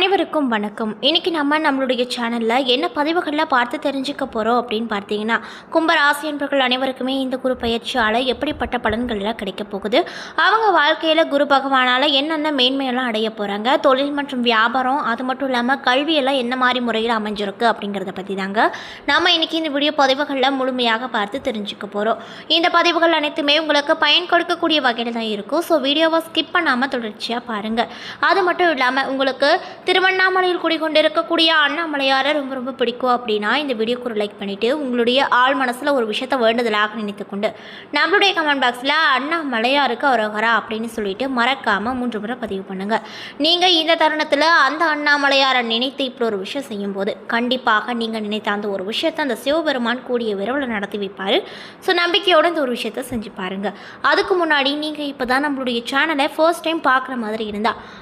அனைவருக்கும் வணக்கம். இன்றைக்கி நம்ம நம்மளுடைய சேனலில் என்ன பதிவுகளில் பார்த்து தெரிஞ்சுக்க போகிறோம் அப்படின்னு பார்த்தீங்கன்னா கும்பராசி என்பர்கள் அனைவருக்குமே இந்த குரு பயிற்சியால் எப்படிப்பட்ட பலன்கள்லாம் கிடைக்க போகுது? அவங்க வாழ்க்கையில் குரு பகவானால் என்னென்ன மேன்மையெல்லாம் அடைய போகிறாங்க தொழில் மற்றும் வியாபாரம் அது மட்டும் இல்லாமல் கல்வியெல்லாம் என்ன மாதிரி முறையில் அமைஞ்சிருக்கு அப்படிங்கிறத பற்றி தாங்க நம்ம இன்னைக்கு இந்த வீடியோ பதிவுகளில் முழுமையாக பார்த்து தெரிஞ்சுக்க போகிறோம் இந்த பதிவுகள் அனைத்துமே உங்களுக்கு பயன் கொடுக்கக்கூடிய வகையில் தான் இருக்கும். ஸோ வீடியோவை ஸ்கிப் பண்ணாமல் தொடர்ச்சியாக பாருங்கள் அது மட்டும் இல்லாமல் உங்களுக்கு திருவண்ணாமலையில் குடிக்கொண்டிருக்கக்கூடிய அண்ணாமலையாரை ரொம்ப ரொம்ப பிடிக்கும் அப்படின்னா இந்த வீடியோக்கு ஒரு லைக் பண்ணிவிட்டு உங்களுடைய ஆள் மனசில் ஒரு விஷயத்த வேண்டுதலாக நினைத்துக்கொண்டு நம்மளுடைய கமெண்ட் பாக்ஸில் அண்ணாமலையாருக்கு அரோகரா அப்படின்னு சொல்லிட்டு மறக்காமல் மூன்று முறை பதிவு பண்ணுங்கள் நீங்கள் இந்த தருணத்தில் அந்த அண்ணாமலையாரை நினைத்து இப்படி ஒரு விஷயம் செய்யும்போது கண்டிப்பாக நீங்கள் நினைத்த அந்த ஒரு விஷயத்தை அந்த சிவபெருமான் கூடிய விரைவில் நடத்தி வைப்பார். ஸோ நம்பிக்கையோடு இந்த ஒரு விஷயத்தை செஞ்சு பாருங்கள் அதுக்கு முன்னாடி நீங்கள் இப்போ தான் நம்மளுடைய சேனலை ஃபர்ஸ்ட் டைம் பார்க்குற மாதிரி இருந்தால்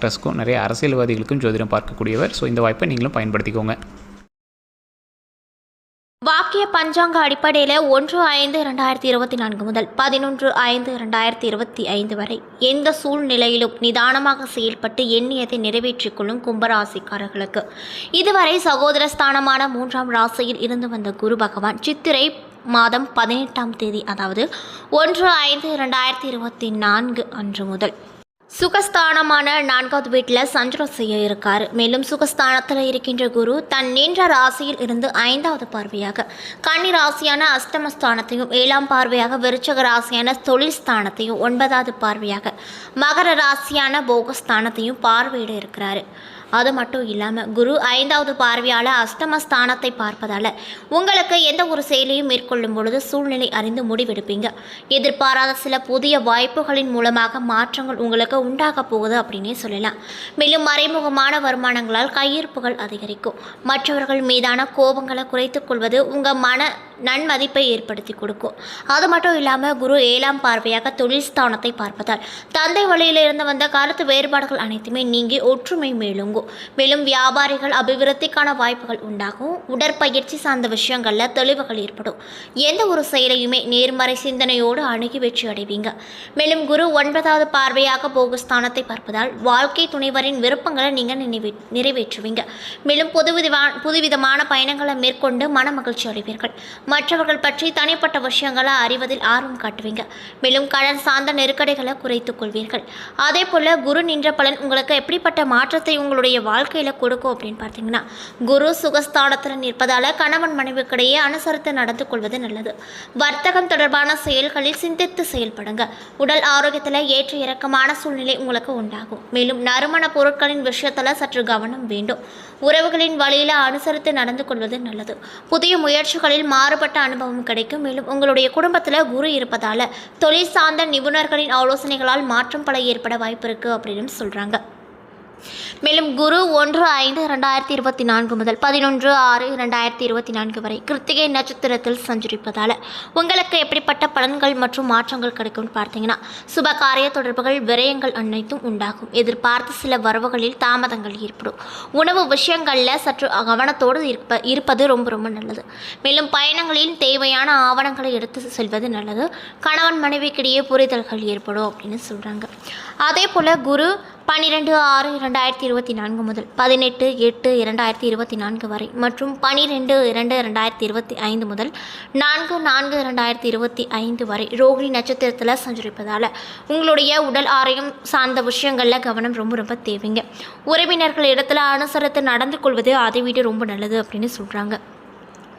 ஆக்ட்ரஸ்க்கும் நிறைய அரசியல்வாதிகளுக்கும் ஜோதிடம் பார்க்கக்கூடியவர். ஸோ இந்த வாய்ப்பை நீங்களும் பயன்படுத்திக்கோங்க. வாக்கிய பஞ்சாங்க அடிப்படையில் ஒன்று ஐந்து ரெண்டாயிரத்தி இருபத்தி நான்கு முதல் பதினொன்று ஐந்து ரெண்டாயிரத்தி இருபத்தி ஐந்து வரை எந்த சூழ்நிலையிலும் நிதானமாக செயல்பட்டு எண்ணியதை நிறைவேற்றிக் கொள்ளும் கும்பராசிக்காரர்களுக்கு. இதுவரை சகோதர ஸ்தானமான மூன்றாம் ராசியில் இருந்து வந்த குரு பகவான் சித்திரை மாதம் பதினெட்டாம் தேதி அதாவது ஒன்று ஐந்து ரெண்டாயிரத்தி இருபத்தி நான்கு அன்று முதல் சுகஸ்தானமான நான்காவது வீட்டில் சஞ்சலம் செய்ய இருக்கார். மேலும் சுகஸ்தானத்தில் இருக்கின்ற குரு தன் நின்ற ராசியில் இருந்து ஐந்தாவது பார்வையாக கன்னி ராசியான அஷ்டமஸ்தானத்தையும் ஏழாம் பார்வையாக விருச்சக ராசியான தொழில் ஸ்தானத்தையும் ஒன்பதாவது பார்வையாக மகர ராசியான போகஸ்தானத்தையும் பார்வையிட இருக்கிறாரு. அது மட்டும் இல்லாமல் குரு ஐந்தாவது பார்வையால் அஸ்தமஸ்தானத்தை பார்ப்பதால் உங்களுக்கு எந்த ஒரு செயலையும் மேற்கொள்ளும் பொழுது சூழ்நிலை அறிந்து முடிவெடுப்பீங்க. எதிர்பாராத சில புதிய வாய்ப்புகளின் மூலமாக மாற்றங்கள் உங்களுக்கு உண்டாக போகுது அப்படின்னே சொல்லலாம். மேலும் மறைமுகமான வருமானங்களால் கையிருப்புகள் அதிகரிக்கும். மற்றவர்கள் மீதான கோபங்களை குறைத்துக் கொள்வது உங்கள் மன நன்மதிப்பை ஏற்படுத்தி கொடுக்கும். அது மட்டும் இல்லாமல் குரு ஏழாம் பார்வையாக தொழில் ஸ்தானத்தை பார்ப்பதால் தந்தை வழியில் இருந்து வந்த கருத்து வேறுபாடுகள் அனைத்துமே நீங்கி ஒற்றுமை மேலுங்கும். மேலும் வியாபாரிகள் அபிவிருத்திக்கான வாய்ப்புகள் உண்டாகும். உடற்பயிற்சி சார்ந்த விஷயங்களில் தெளிவுகள் ஏற்படும். எந்த ஒரு செயலையுமே நேர்மறை சிந்தனையோடு அணுகி வெற்றி அடைவீங்க. மேலும் குரு ஒன்பதாவது பார்வையாக போகஸ்தானத்தை பார்ப்பதால் வாழ்க்கை துணைவரின் விருப்பங்களை நீங்கள் நினைவே நிறைவேற்றுவீங்க. மேலும் புதுவிதமான புதுவிதமான பயணங்களை மேற்கொண்டு மன மகிழ்ச்சி அடைவீர்கள். மற்றவர்கள் பற்றி தனிப்பட்ட விஷயங்களை அறிவதில் ஆர்வம் காட்டுவீங்க. மேலும் கடன் சார்ந்த நெருக்கடிகளை குறைத்துக் கொள்வீர்கள். அதே போல் குரு நின்ற பலன் உங்களுக்கு எப்படிப்பட்ட மாற்றத்தை உங்களுடைய வாழ்க்கையில் கொடுக்கும் அப்படின்னு பார்த்தீங்கன்னா குரு சுகஸ்தானத்தில் நிற்பதால் கணவன் மனைவிக்கிடையே அனுசரித்து நடந்து கொள்வது நல்லது. வர்த்தகம் தொடர்பான செயல்களில் சிந்தித்து செயல்படுங்க. உடல் ஆரோக்கியத்தில் ஏற்ற இறக்கமான சூழ்நிலை உங்களுக்கு உண்டாகும். மேலும் நறுமண பொருட்களின் விஷயத்தில் சற்று கவனம் வேண்டும். உறவுகளின் வழியில் அனுசரித்து நடந்து கொள்வது நல்லது. புதிய முயற்சிகளில் மாறுபட்ட அனுபவம் கிடைக்கும். மேலும் உங்களுடைய குடும்பத்தில் குரு இருப்பதால் தொழில் சார்ந்த நிபுணர்களின் ஆலோசனைகளால் மாற்றம் பல ஏற்பட வாய்ப்பு இருக்குது அப்படின்னு சொல்கிறாங்க மேலும் குரு ஒன்று ஐந்து ரெண்டாயிரத்தி இருபத்தி நான்கு முதல் பதினொன்று ஆறு ரெண்டாயிரத்தி இருபத்தி நான்கு வரை கிருத்திகை நட்சத்திரத்தில் சஞ்சரிப்பதால் உங்களுக்கு எப்படிப்பட்ட பலன்கள் மற்றும் மாற்றங்கள் கிடைக்கும்னு பார்த்தீங்கன்னா சுப காரிய தொடர்புகள் விரயங்கள் அனைத்தும் உண்டாகும். எதிர்பார்த்த சில வரவுகளில் தாமதங்கள் ஏற்படும். உணவு விஷயங்களில் சற்று கவனத்தோடு இருப்ப இருப்பது ரொம்ப ரொம்ப நல்லது. மேலும் பயணங்களில் தேவையான ஆவணங்களை எடுத்து செல்வது நல்லது. கணவன் மனைவிக்கிடையே புரிதல்கள் ஏற்படும் அப்படின்னு சொல்கிறாங்க அதே போல் குரு பன்னிரெண்டு ஆறு இரண்டாயிரத்தி இருபத்தி நான்கு முதல் பதினெட்டு எட்டு இரண்டாயிரத்தி இருபத்தி நான்கு வரை மற்றும் பனிரெண்டு இரண்டு ரெண்டாயிரத்தி இருபத்தி ஐந்து முதல் நான்கு நான்கு இரண்டாயிரத்தி இருபத்தி ஐந்து வரை ரோகிணி நட்சத்திரத்தில் சஞ்சரிப்பதால் உங்களுடைய உடல் ஆரோக்கியம் சார்ந்த விஷயங்களில் கவனம் ரொம்ப ரொம்ப தேவைங்க. உறவினர்கள் இடத்துல அனுசரித்து நடந்து கொள்வது அதை விட ரொம்ப நல்லது அப்படின்னு சொல்கிறாங்க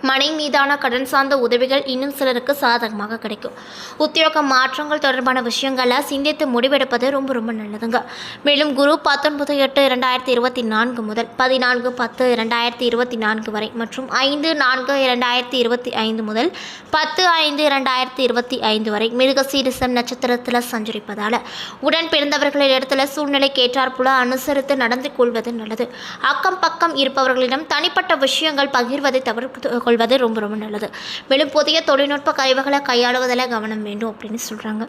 மனை மீதான கடன் சார்ந்த உதவிகள் இன்னும் சிலருக்கு சாதகமாக கிடைக்கும். உத்தியோக மாற்றங்கள் தொடர்பான விஷயங்களை சிந்தித்து முடிவெடுப்பது ரொம்ப ரொம்ப நல்லதுங்க. மேலும் குரு பத்தொன்பது எட்டு இரண்டாயிரத்தி இருபத்தி நான்கு முதல் பதினான்கு பத்து இரண்டாயிரத்தி இருபத்தி நான்கு வரை மற்றும் ஐந்து நான்கு இரண்டாயிரத்தி இருபத்தி ஐந்து முதல் பத்து ஐந்து இரண்டாயிரத்தி இருபத்தி ஐந்து வரை மிருகசீரிசம் நட்சத்திரத்தில் சஞ்சரிப்பதால் உடன் பிறந்தவர்களின் இடத்துல சூழ்நிலைக்கு ஏற்றாற்போல அனுசரித்து நடந்து கொள்வது நல்லது. அக்கம் பக்கம் இருப்பவர்களிடம் தனிப்பட்ட விஷயங்கள் பகிர்வதை தவிர்த்து கொள்வது ரொம்ப ரொம்ப நல்லது. மேலும் புதிய தொழில்நுட்ப கழிவுகளை கையாளுவதில் கவனம் வேண்டும் அப்படின்னு சொல்கிறாங்க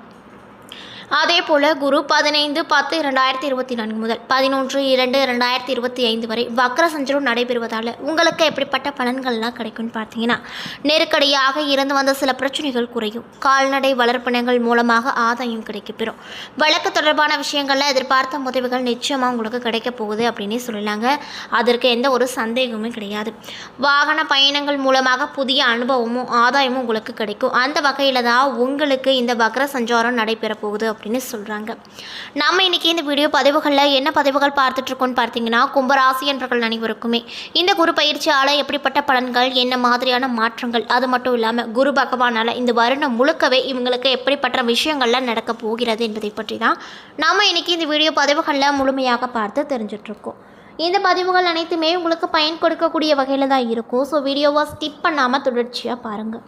அதே போல் குரு பதினைந்து பத்து இரண்டாயிரத்தி இருபத்தி நான்கு முதல் பதினொன்று இரண்டு இரண்டாயிரத்தி இருபத்தி ஐந்து வரை வக்ர சஞ்சரம் நடைபெறுவதால் உங்களுக்கு எப்படிப்பட்ட பலன்கள்லாம் கிடைக்கும்னு பார்த்தீங்கன்னா நெருக்கடியாக இருந்து வந்த சில பிரச்சனைகள் குறையும். கால்நடை வளர்ப்பினங்கள் மூலமாக ஆதாயம் கிடைக்கப்பெறும். வழக்கு தொடர்பான விஷயங்களில் எதிர்பார்த்த உதவிகள் நிச்சயமாக உங்களுக்கு கிடைக்க போகுது அப்படின்னே சொல்லலாங்க. அதற்கு எந்த ஒரு சந்தேகமும் கிடையாது. வாகன பயணங்கள் மூலமாக புதிய அனுபவமும் ஆதாயமும் உங்களுக்கு கிடைக்கும். அந்த வகையில் தான் உங்களுக்கு இந்த வக்ர சஞ்சாரம் நடைபெற போகுது அப்படின்னு சொல்கிறாங்க நம்ம இன்னைக்கு இந்த வீடியோ பதிவுகளில் என்ன பதிவுகள் பார்த்துட்ருக்கோன்னு பார்த்தீங்கன்னா கும்பராசி என்றவர்கள் அனைவருக்குமே இந்த குரு பயிற்சியால் எப்படிப்பட்ட பலன்கள் என்ன மாதிரியான மாற்றங்கள் அது மட்டும் இல்லாமல் குரு பகவானால் இந்த வருடம் முழுக்கவே இவங்களுக்கு எப்படிப்பட்ட விஷயங்கள்லாம் நடக்க போகிறது என்பதை பற்றி தான் நாம் இன்னைக்கு இந்த வீடியோ பதிவுகளில் முழுமையாக பார்த்து தெரிஞ்சிட்ருக்கோம் இந்த பதிவுகள் அனைத்துமே உங்களுக்கு பயன் கொடுக்கக்கூடிய வகையில் தான் இருக்கும். ஸோ வீடியோவை ஸ்கிப் பண்ணாமல் தொடர்ச்சியாக பாருங்கள்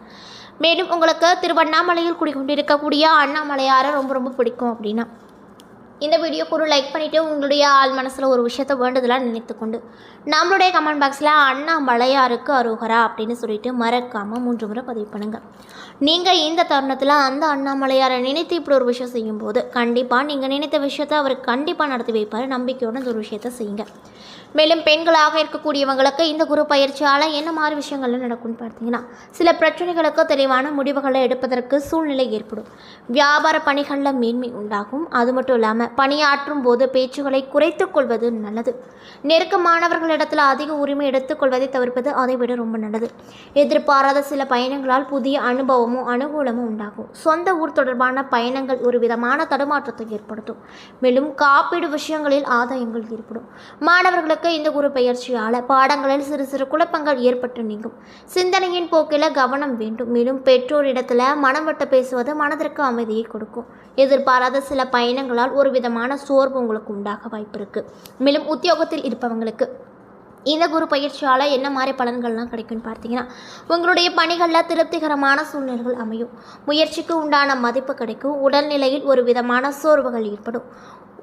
மேலும் உங்களுக்கு திருவண்ணாமலையில் குடிக்கொண்டிருக்கக்கூடிய அண்ணாமலையாரை ரொம்ப ரொம்ப பிடிக்கும் அப்படின்னா. இந்த வீடியோக்கு ஒரு லைக் பண்ணிவிட்டு உங்களுடைய ஆள் மனசில் ஒரு விஷயத்தை வேண்டுதலாக நினைத்துக்கொண்டு நம்மளுடைய கமெண்ட் பாக்ஸில் அண்ணா மலையாருக்கு அருகரா அப்படின்னு சொல்லிட்டு மறக்காமல் மூன்று முறை பதிவு பண்ணுங்கள் நீங்கள் இந்த தருணத்தில் அந்த அண்ணாமலையாரை நினைத்து இப்படி ஒரு விஷயம் செய்யும்போது கண்டிப்பாக நீங்கள் நினைத்த விஷயத்தை அவர் கண்டிப்பாக நடத்தி வைப்பார். நம்பிக்கையோடு இந்த ஒரு விஷயத்தை செய்யுங்க. மேலும் பெண்களாக இருக்கக்கூடியவங்களுக்கு இந்த குரு பயிற்சியால் என்ன மாதிரி விஷயங்கள்லாம் நடக்கும்னு பார்த்தீங்கன்னா சில பிரச்சனைகளுக்கு தெளிவான முடிவுகளை எடுப்பதற்கு சூழ்நிலை ஏற்படும். வியாபார பணிகளில் மேன்மை உண்டாகும். அது மட்டும் இல்லாமல் பணியாற்றும் போது பேச்சுகளை குறைத்து கொள்வது நல்லது. நெருக்கமானவர்களிடத்தில் அதிக உரிமை எடுத்துக்கொள்வதை தவிர்ப்பது அதை விட ரொம்ப நல்லது. எதிர்பாராத சில பயணங்களால் புதிய அனுபவமும் அனுகூலமும் உண்டாகும். சொந்த ஊர் தொடர்பான பயணங்கள் ஒரு விதமான தடுமாற்றத்தை ஏற்படுத்தும். மேலும் காப்பீடு விஷயங்களில் ஆதாயங்கள் ஏற்படும். மாணவர்களுக்கு இந்த குரு பயிற்சியால் பாடங்களில் சிறு சிறு குழப்பங்கள் ஏற்பட்டு நீங்கும். சிந்தனையின் போக்கில் கவனம் வேண்டும். மேலும் பெற்றோரிடத்தில் மனம் விட்டு பேசுவது மனதிற்கு அமைதியை கொடுக்கும். எதிர்பாராத சில பயணங்களால் ஒரு விதமான சோர்வு உங்களுக்கு உண்டாக வாய்ப்பு இருக்குது மேலும் உத்தியோகத்தில் இருப்பவங்களுக்கு இந்த குரு பயிற்சியால் என்ன மாதிரி பலன்கள்லாம் கிடைக்கும்னு பார்த்தீங்கன்னா உங்களுடைய பணிகளில் திருப்திகரமான சூழ்நிலைகள் அமையும். முயற்சிக்கு உண்டான மதிப்பு கிடைக்கும். உடல்நிலையில் ஒரு விதமான சோர்வுகள் ஏற்படும்.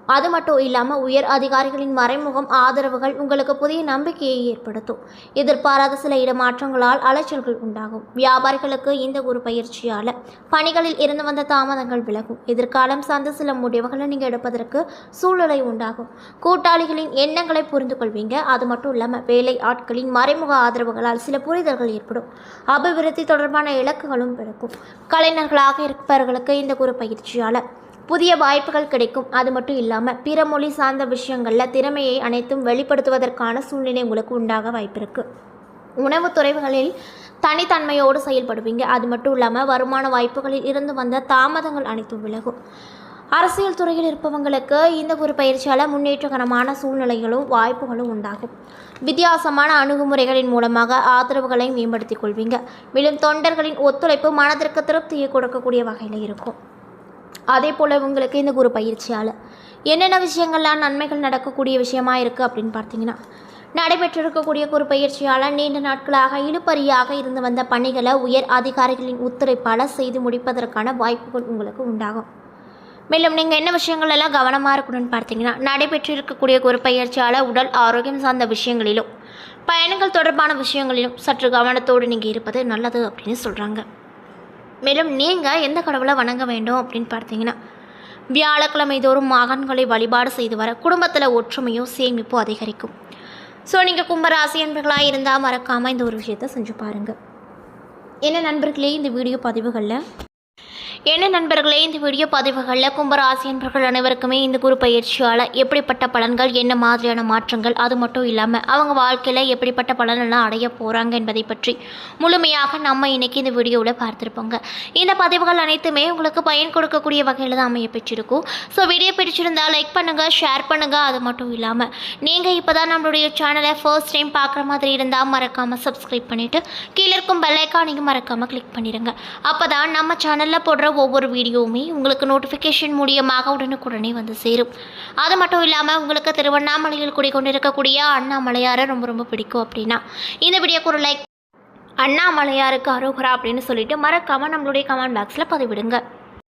அது மட்டும் இல்லாமல் உயர் அதிகாரிகளின் மறைமுகம் ஆதரவுகள் உங்களுக்கு புதிய நம்பிக்கையை ஏற்படுத்தும். எதிர்பாராத சில இடமாற்றங்களால் அலைச்சல்கள் உண்டாகும். வியாபாரிகளுக்கு இந்த குரு பயிற்சியால் பணிகளில் இருந்து வந்த தாமதங்கள் விலகும். எதிர்காலம் சார்ந்த சில முடிவுகளை நீங்கள் எடுப்பதற்கு சூழ்நிலை உண்டாகும். கூட்டாளிகளின் எண்ணங்களை புரிந்து கொள்வீங்க அது மட்டும் இல்லாமல் வேலை ஆட்களின் மறைமுக ஆதரவுகளால் சில புரிதல்கள் ஏற்படும். அபிவிருத்தி தொடர்பான இலக்குகளும் பிறக்கும் கலைஞர்களாக இருப்பவர்களுக்கு இந்த குரு பயிற்சியால் புதிய வாய்ப்புகள் கிடைக்கும். அது மட்டும் இல்லாமல் பிற மொழி சார்ந்த விஷயங்களில் திறமையை அனைத்தும் வெளிப்படுத்துவதற்கான சூழ்நிலை உங்களுக்கு உண்டாக வாய்ப்பிருக்கு. உணவுத் துறைகளில் தனித்தன்மையோடு செயல்படுவீங்க. அது மட்டும் இல்லாமல் வருமான வாய்ப்புகளில் இருந்து வந்த தாமதங்கள் அனைத்தும் விலகும். அரசியல் துறையில் இருப்பவங்களுக்கு இந்த ஒரு பயிற்சியால் முன்னேற்றகரமான சூழ்நிலைகளும் வாய்ப்புகளும் உண்டாகும். வித்தியாசமான அணுகுமுறைகளின் மூலமாக ஆதரவுகளை மேம்படுத்திக் கொள்வீங்க. மேலும் தொண்டர்களின் ஒத்துழைப்பு மனதிற்கு திருப்தியை கொடுக்கக்கூடிய வகையில் இருக்கும். அதே போல் உங்களுக்கு இந்த குரு பயிற்சியால் என்னென்ன விஷயங்கள்லாம் நன்மைகள் நடக்கக்கூடிய விஷயமா இருக்குது அப்படின்னு பார்த்தீங்கன்னா நடைபெற்றிருக்கக்கூடிய குரு பயிற்சியால் நீண்ட நாட்களாக இழுபறியாக இருந்து வந்த பணிகளை உயர் அதிகாரிகளின் ஒத்துழைப்பால் செய்து முடிப்பதற்கான வாய்ப்புகள் உங்களுக்கு உண்டாகும். மேலும் நீங்கள் என்ன விஷயங்கள் எல்லாம் கவனமாக இருக்கணும்னு பார்த்தீங்கன்னா நடைபெற்றிருக்கக்கூடிய குரு பயிற்சியால் உடல் ஆரோக்கியம் சார்ந்த விஷயங்களிலும் பயணங்கள் தொடர்பான விஷயங்களிலும் சற்று கவனத்தோடு நீங்கள் இருப்பது நல்லது அப்படின்னு சொல்கிறாங்க மேலும் நீங்கள் எந்த கடவுளை வணங்க வேண்டும் அப்படின்னு பார்த்தீங்கன்னா வியாழக்கிழமை தோறும் மகன்களை வழிபாடு செய்து வர குடும்பத்தில் ஒற்றுமையும் சேமிப்பும் அதிகரிக்கும். ஸோ நீங்கள் கும்பராசி அன்பர்களாக இருந்தால் மறக்காமல் இந்த ஒரு விஷயத்தை செஞ்சு பாருங்கள் என்ன நண்பர்களே இந்த வீடியோ பதிவுகளில் என்ன நண்பர்களே இந்த வீடியோ பதிவுகளில் கும்பராசி என்பர்கள் அனைவருக்குமே இந்த குரு பயிற்சியால் எப்படிப்பட்ட பலன்கள் என்ன மாதிரியான மாற்றங்கள் அது மட்டும் இல்லாமல் அவங்க வாழ்க்கையில் எப்படிப்பட்ட பலனெல்லாம் அடைய போகிறாங்க என்பதை பற்றி முழுமையாக நம்ம இன்னைக்கு இந்த வீடியோவில் பார்த்துருப்போங்க. இந்த பதிவுகள் அனைத்துமே உங்களுக்கு பயன் கொடுக்கக்கூடிய வகையில் தான் அமைய பெற்றிருக்கும். ஸோ வீடியோ பிடிச்சிருந்தால் லைக் பண்ணுங்கள் ஷேர் பண்ணுங்கள் அது மட்டும் இல்லாமல் நீங்கள் இப்போ தான் நம்மளுடைய சேனலை ஃபர்ஸ்ட் டைம் பார்க்குற மாதிரி இருந்தால் மறக்காமல் சப்ஸ்கிரைப் பண்ணிவிட்டு கீழே இருக்கும் பெல்லைக்கானையும் மறக்காமல் கிளிக் பண்ணிடுங்க அப்போ தான் நம்ம சேனலில் போடுற ஒவ்வொரு வீடியோவுமே உங்களுக்கு நோட்டிஃபிகேஷன் மூலியமாக உடனுக்குடனே வந்து சேரும். அது மட்டும் இல்லாமல் உங்களுக்கு திருவண்ணாமலையில் குடிக்கொண்டிருக்கக்கூடிய அண்ணாமலையாரை ரொம்ப ரொம்ப பிடிக்கும் அப்படின்னா இந்த வீடியோக்கு ஒரு லைக் அண்ணாமலையாருக்கு அரோகரா அப்படின்னு சொல்லிட்டு மறக்காமல் நம்மளுடைய கமெண்ட் பாக்ஸில் பதிவிடுங்க.